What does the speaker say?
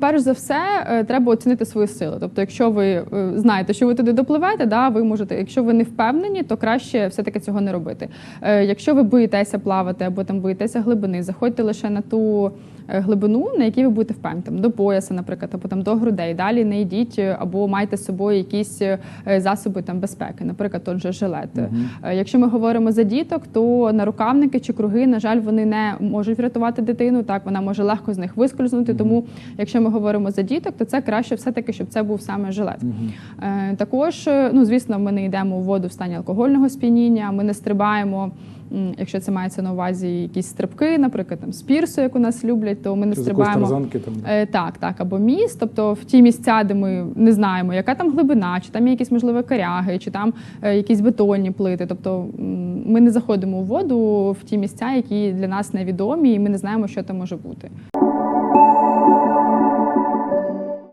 Перш за все, е, треба оцінити свої сили. Тобто, якщо ви е, знаєте, що ви туди допливете, да, ви можете. Якщо ви не впевнені, то краще все-таки цього не робити. Е, Якщо ви боїтеся плавати або там боїтеся глибини, заходьте лише на ту глибину, на якій ви будете впевнені, там, до пояса, наприклад, або там до грудей. Далі не йдіть або майте з собою якісь засоби там безпеки, наприклад, тот же жилет. Е, Якщо ми говоримо за діток, то нарукавники чи круги, на жаль, вони не можуть врятувати дитину. Так вона може легко з них вискользнути. Тому, якщо ми говоримо за діток, то це краще все-таки, щоб це був саме жилет. Е, Також, е, ну звісно, ми не йдемо у воду в стані алкогольного сп'яніння, ми не стрибаємо. Якщо це мається на увазі якісь стрибки, наприклад, там з пірсу, як у нас люблять, то ми не Чи стрибаємо. тарзанки там. Е, так, так, або міст, тобто в ті місця, де ми не знаємо, яка там глибина, чи там є якісь можливо коряги, чи там е, якісь бетонні плити. Тобто ми не заходимо у воду в ті місця, які для нас невідомі, і ми не знаємо, що там може бути.